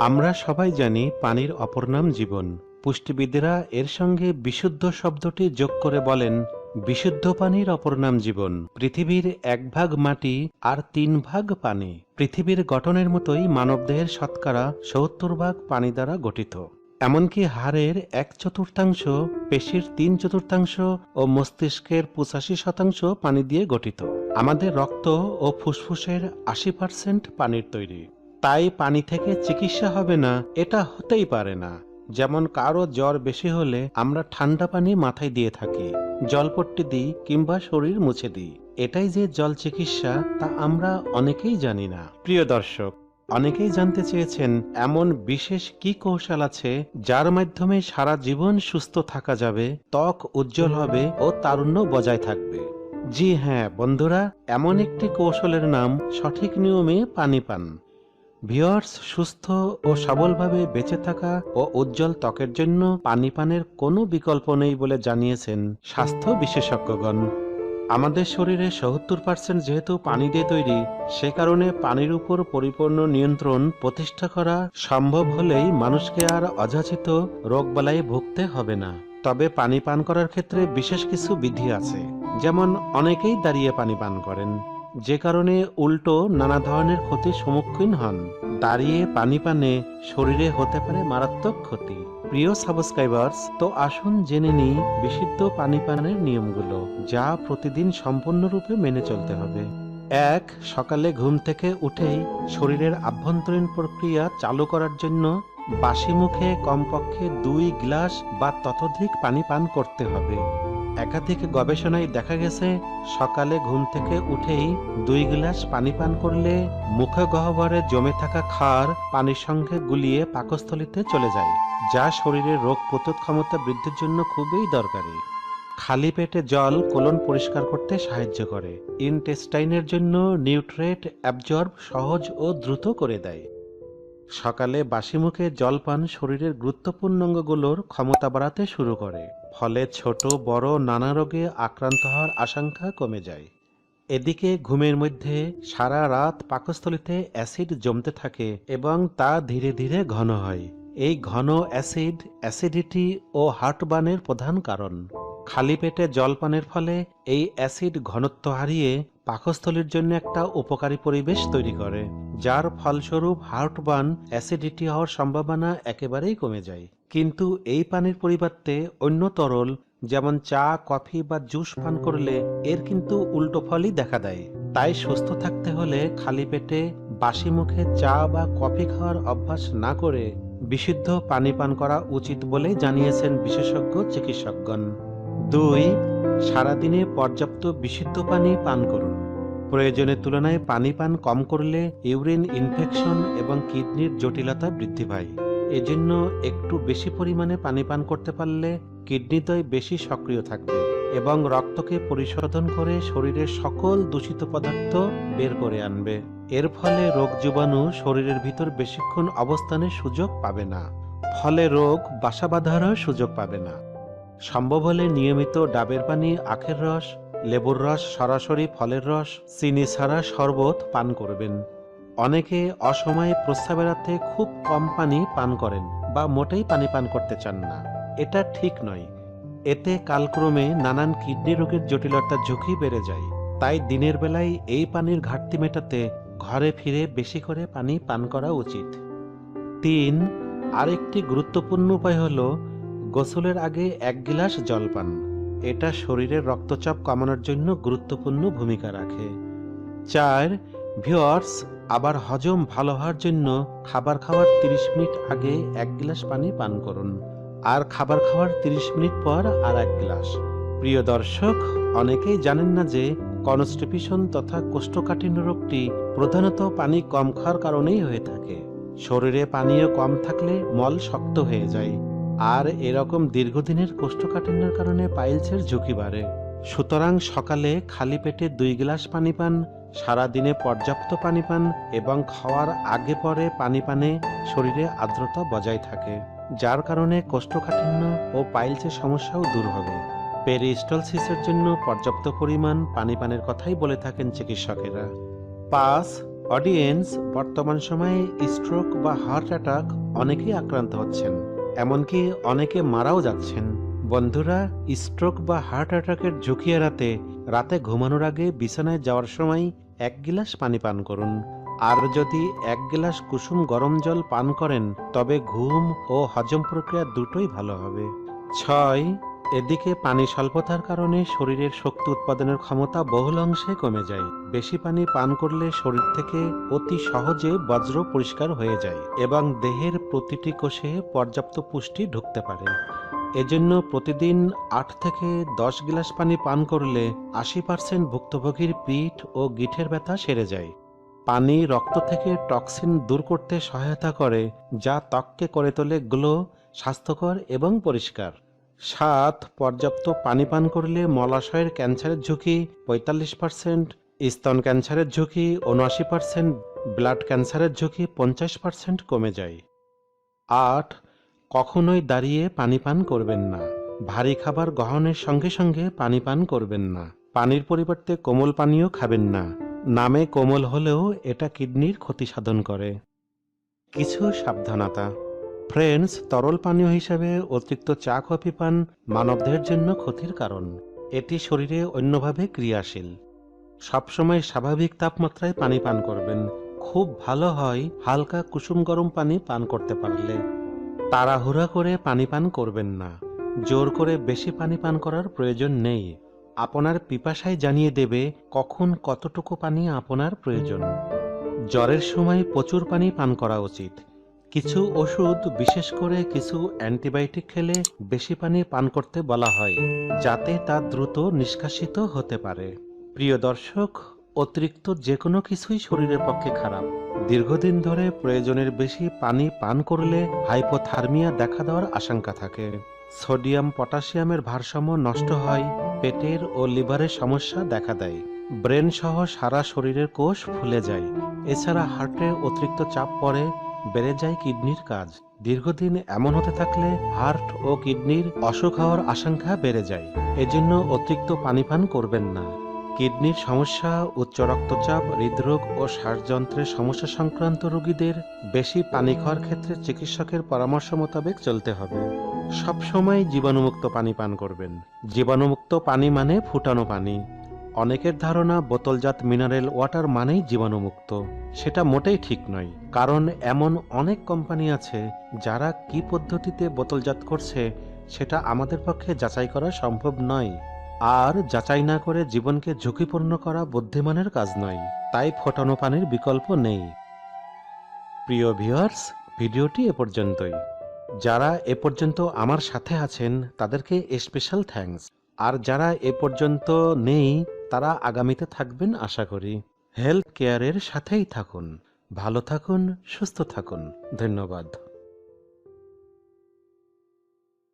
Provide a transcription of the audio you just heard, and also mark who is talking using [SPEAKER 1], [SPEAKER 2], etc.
[SPEAKER 1] আমরা সবাই জানি পানির অপর নাম জীবন। পুষ্টিবিদেরা এর সঙ্গে বিশুদ্ধ শব্দটি যোগ করে বলেন, বিশুদ্ধ পানির অপর নাম জীবন। পৃথিবীর এক ভাগ মাটি আর তিন ভাগ পানি। পৃথিবীর গঠনের মতোই মানবদেহের শতকরা সত্তর ভাগ পানি দ্বারা গঠিত। এমনকি হাড়ের এক চতুর্থাংশ, পেশির তিন চতুর্থাংশ ও মস্তিষ্কের পঁচাশি শতাংশ পানি দিয়ে গঠিত। আমাদের রক্ত ও ফুসফুসের আশি পার্সেন্ট পানির তৈরি। তাই পানি থেকে চিকিৎসা হবে না, এটা হতেই পারে না। যেমন কারও জ্বর বেশি হলে আমরা ঠান্ডা পানি মাথায় দিয়ে থাকি, জলপট্টি দিই কিংবা শরীর মুছে দিই। এটাই যে জল চিকিৎসা, তা আমরা অনেকেই জানি না। প্রিয় দর্শক, অনেকেই জানতে চেয়েছেন এমন বিশেষ কি কৌশল আছে যার মাধ্যমে সারা জীবন সুস্থ থাকা যাবে, ত্বক উজ্জ্বল হবে ও তারুণ্য বজায় থাকবে। জি হ্যাঁ বন্ধুরা, এমন একটি কৌশলের নাম সঠিক নিয়মে পানি পান। ভিওয়ার্স সুস্থ ও সবলভাবে বেঁচে থাকা ও উজ্জ্বল ত্বকের জন্য পানি পানের কোনো বিকল্প নেই বলে জানিয়েছেন স্বাস্থ্য বিশেষজ্ঞগণ। আমাদের শরীরে সত্তর পার্সেন্ট যেহেতু পানি দিয়ে তৈরি, সে কারণে পানির উপর পরিপূর্ণ নিয়ন্ত্রণ প্রতিষ্ঠা করা সম্ভব হলেই মানুষকে আর অযাচিত রোগবালাই ভুগতে হবে না। তবে পানি পান করার ক্ষেত্রে বিশেষ কিছু বিধি আছে, যেমন অনেকেই দাঁড়িয়ে পানি পান করেন। যে কারণে উল্টো নানা ধরনের ক্ষতির সম্মুখীন হন। দাঁড়িয়ে পানি পানে শরীরে হতে পারে মারাত্মক ক্ষতি। প্রিয় সাবস্ক্রাইবার্স, তো আসুন জেনে নিই বিশুদ্ধ পানি পানের নিয়মগুলো, যা প্রতিদিন সম্পূর্ণরূপে মেনে চলতে হবে। এক, সকালে ঘুম থেকে উঠেই শরীরের আভ্যন্তরীণ প্রক্রিয়া চালু করার জন্য বাসি মুখে কমপক্ষে দুই গ্লাস বা ততোধিক পানি পান করতে হবে। একাধিক গবেষণায় দেখা গেছে, সকালে ঘুম থেকে উঠেই দুই গ্লাস পানি পান করলে মুখে গহ্বরে জমে থাকা খার পানির সঙ্গে গুলিয়ে পাকস্থলিতে চলে যায়, যা শরীরের রোগ প্রতিরোধ ক্ষমতা বৃদ্ধির জন্য খুবই দরকারি। খালি পেটে জল কোলন পরিষ্কার করতে সাহায্য করে। ইনটেস্টাইনের জন্য নিউট্রেট অ্যাবজর্ব সহজ ও দ্রুত করে দেয়। সকালে বাসি মুখে জলপান শরীরের গুরুত্বপূর্ণ অঙ্গগুলোর ক্ষমতা বাড়াতে শুরু করে। ফলে ছোট, বড়, নানা রোগে আক্রান্ত হওয়ার আশঙ্কা কমে যায়। এদিকে ঘুমের মধ্যে সারা রাত পাকস্থলিতে অ্যাসিড জমতে থাকে এবং তা ধীরে ধীরে ঘন হয়। এই ঘন অ্যাসিড অ্যাসিডিটি ও হার্টবার্নের প্রধান কারণ। খালি পেটে জলপানের ফলে এই অ্যাসিড ঘনত্ব হারিয়ে পাকস্থলীর জন্য একটা উপকারী পরিবেশ তৈরি করে, যার ফলস্বরূপ হার্টবার্ন অ্যাসিডিটি হওয়ার সম্ভাবনা একেবারেই কমে যায়। কিন্তু এই পানির পরিবর্তে অন্য তরল, যেমন চা, কফি বা জুস পান করলে এর কিন্তু উল্টো ফলই দেখা দেয়। তাই সুস্থ থাকতে হলে খালি পেটে বাসি মুখে চা বা কফি খাওয়ার অভ্যাস না করে বিশুদ্ধ পানি পান করা উচিত বলে জানিয়েছেন বিশেষজ্ঞ চিকিৎসকগণ। দুই সারাদিনে পর্যাপ্ত বিশুদ্ধ পানি পান করুন। প্রয়োজনের তুলনায় পানি পান কম করলে ইউরিন ইনফেকশন এবং কিডনির জটিলতা বৃদ্ধি পায়। এজন্য একটু বেশি পরিমাণে পানি পান করতে পারলে কিডনিদ্বয় বেশি সক্রিয় থাকবে এবং রক্তকে পরিশোধন করে শরীরের সকল দূষিত পদার্থ বের করে আনবে। এর ফলে রোগ জীবাণু শরীরের ভিতর বেশিক্ষণ অবস্থানের সুযোগ পাবে না। ফলে রোগ বাসা বাঁধারও সুযোগ পাবে না। সম্ভব হলে নিয়মিত ডাবের পানি, আখের রস, লেবুর রস, সরাসরি ফলের রস, চিনি ছাড়া শরবত পান করবেন। অনেকে অসময়ে প্রস্রাব এড়াতে খুব কম পানি পান করেন বা মোটেই পানি পান করতে চান না। এটা ঠিক নয়। এতে কালক্রমে নানান কিডনি রোগের জটিলতার ঝুঁকি বেড়ে যায়। তাই দিনের বেলায় এই পানির ঘাটতি মেটাতে ঘরে ফিরে বেশি করে পানি পান করা উচিত। তিন, আরেকটি গুরুত্বপূর্ণ উপায় হলো গোসলের আগে এক গিলাস জল পান। এটা শরীরের রক্তচাপ কমানোর জন্য গুরুত্বপূর্ণ ভূমিকা রাখে। চার ভিওয়ার্স আবার হজম ভালো হওয়ার জন্য খাবার খাওয়ার 30 মিনিট আগে এক গ্লাস পানি পান করুন। আর খাবার খাওয়ার 30 মিনিট পর আর এক গ্লাস। প্রিয় দর্শক, অনেকেই জানেন না যে কনস্টিপেশন তথা কোষ্ঠকাঠিন্য রোগটি প্রধানত পানি কম খাওয়ার কারণেই হয়ে থাকে। শরীরে পানীয় কম থাকলে মল শক্ত হয়ে যায়। আর এরকম দীর্ঘদিনের কোষ্ঠকাঠিন্যের কারণে পাইলসের ঝুঁকি বাড়ে। সুতরাং সকালে খালি পেটে দুই গ্লাস পানি পান সারা দিনে পর্যাপ্ত পানি পান এবং খাওয়ার আগে পরে পানি পানে শরীরে আর্দ্রতা বজায় থাকে, যার কারণে কোষ্ঠকাঠিন্য ও পাইলসের সমস্যাও দূর হবে। পেরিস্টলসিসের জন্য পর্যাপ্ত পরিমাণ পানি পানের কথাই বলে থাকেন চিকিৎসকেরা। পাস, অডিয়েন্স, বর্তমান সময়ে স্ট্রোক বা হার্ট অ্যাটাক অনেকেই আক্রান্ত হচ্ছেন। এমনকি অনেকে মারাও যাচ্ছেন। বন্ধুরা স্ট্রোক বা হার্ট অ্যাটাকের ঝুঁকি এড়াতে রাতে ঘুমানোর আগে বিছানায় যাওয়ার সময় এক গিলাস পানি পান করুন। আর যদি এক গ্লাস কুসুম গরম জল পান করেন, তবে ঘুম ও হজম প্রক্রিয়া দুটোই ভালো হবে। ছয় এদিকে পানি স্বল্পতার কারণে শরীরের শক্তি উৎপাদনের ক্ষমতা বহুল অংশে কমে যায়। বেশি পানি পান করলে শরীর থেকে অতি সহজে বজ্র পরিষ্কার হয়ে যায় এবং দেহের প্রতিটি কোষে পর্যাপ্ত পুষ্টি ঢুকতে পারে। এজন্য প্রতিদিন আট থেকে দশ গ্লাস পানি পান করলে আশি পার্সেন্ট ভুক্তভোগীর পিঠ ও গিঠের ব্যথা সেরে যায়। পানি রক্ত থেকে টক্সিন দূর করতে সহায়তা করে, যা ত্বককে করে তোলে গ্লো, স্বাস্থ্যকর এবং পরিষ্কার। সাত পর্যাপ্ত পানি পান করলে মলাশয়ের ক্যান্সারের ঝুঁকি পঁয়তাল্লিশ পার্সেন্ট, স্তন ক্যান্সারের ঝুঁকি উনআশি পার্সেন্ট, ব্লাড ক্যান্সারের ঝুঁকি পঞ্চাশ পার্সেন্ট কমে যায়। আট, কখনোই দাঁড়িয়ে পানি পান করবেন না। ভারী খাবার গ্রহণের সঙ্গে সঙ্গে পানি পান করবেন না। পানির পরিবর্তে কোমল পানীয় খাবেন না। নামে কোমল হলেও এটা কিডনির ক্ষতি সাধন করে। কিছু সাবধানতা। ফ্রেন্ডস, তরল পানীয় হিসাবে অতিরিক্ত চা, কফি, পান মানবদেহের জন্য ক্ষতির কারণ। এটি শরীরে অন্যভাবে ক্রিয়াশীল। সবসময় স্বাভাবিক তাপমাত্রায় পানি পান করবেন। খুব ভালো হয় হালকা কুসুম গরম পানি পান করতে পারলে। তাড়াহুড়া করে পানি পান করবেন না। জোর করে বেশি পানি পান করার প্রয়োজন নেই। আপনার পিপাসায় জানিয়ে দেবে কখন কতটুকু পানি আপনার প্রয়োজন। জ্বরের সময় প্রচুর পানি পান করা উচিত। কিছু ওষুধ, বিশেষ করে কিছু অ্যান্টিবায়োটিক খেলে বেশি পানি পান করতে বলা হয়, যাতে তা দ্রুত নিষ্কাশিত হতে পারে। প্রিয় দর্শক, অতিরিক্ত যে কোনো কিছুই শরীরের পক্ষে খারাপ। দীর্ঘদিন ধরে প্রয়োজনের বেশি পানি পান করলে হাইপোথার্মিয়া দেখা দেওয়ার আশঙ্কা থাকে। সোডিয়াম, পটাশিয়ামের ভারসাম্য নষ্ট হয়, পেটের ও লিভারের সমস্যা দেখা দেয়। ব্রেন সহ সারা শরীরের কোষ ফুলে যায়। এছাড়া হার্টে অতিরিক্ত চাপ পড়ে বেড়ে যায় কিডনির কাজ। দীর্ঘদিন এমন হতে থাকলে হার্ট ও কিডনির অসুখ হওয়ার আশঙ্কা বেড়ে যায়। এজন্য অতিরিক্ত পানি পান করবেন না। কিডনির সমস্যা, উচ্চ রক্তচাপ, হৃদরোগ ও শ্বাসযন্ত্রের সমস্যা সংক্রান্ত রোগীদের বেশি পানি খাওয়ার ক্ষেত্রে চিকিৎসকের পরামর্শ মোতাবেক চলতে হবে। সবসময় জীবাণুমুক্ত পানি পান করবেন। জীবাণুমুক্ত পানি মানে ফুটানো পানি। অনেকের ধারণা বোতলজাত মিনারেল ওয়াটার মানেই জীবাণুমুক্ত। সেটা মোটেই ঠিক নয়। কারণ এমন অনেক কোম্পানি আছে যারা কি পদ্ধতিতে বোতলজাত করছে সেটা আমাদের পক্ষে যাচাই করা সম্ভব নয়। আর যাচাই না করে জীবনকে ঝুঁকিপূর্ণ করা বুদ্ধিমানের কাজ নয়। তাই ফোটানো পানির বিকল্প নেই। প্রিয় ভিউয়ার্স, ভিডিওটি এ পর্যন্তই। যারা এ পর্যন্ত আমার সাথে আছেন, তাদেরকে স্পেশাল থ্যাঙ্কস। আর যারা এ পর্যন্ত নেই তারা আগামীতে থাকবেন আশা করি। হেলথ কেয়ারের সাথেই থাকুন। ভালো থাকুন সুস্থ থাকুন। ধন্যবাদ।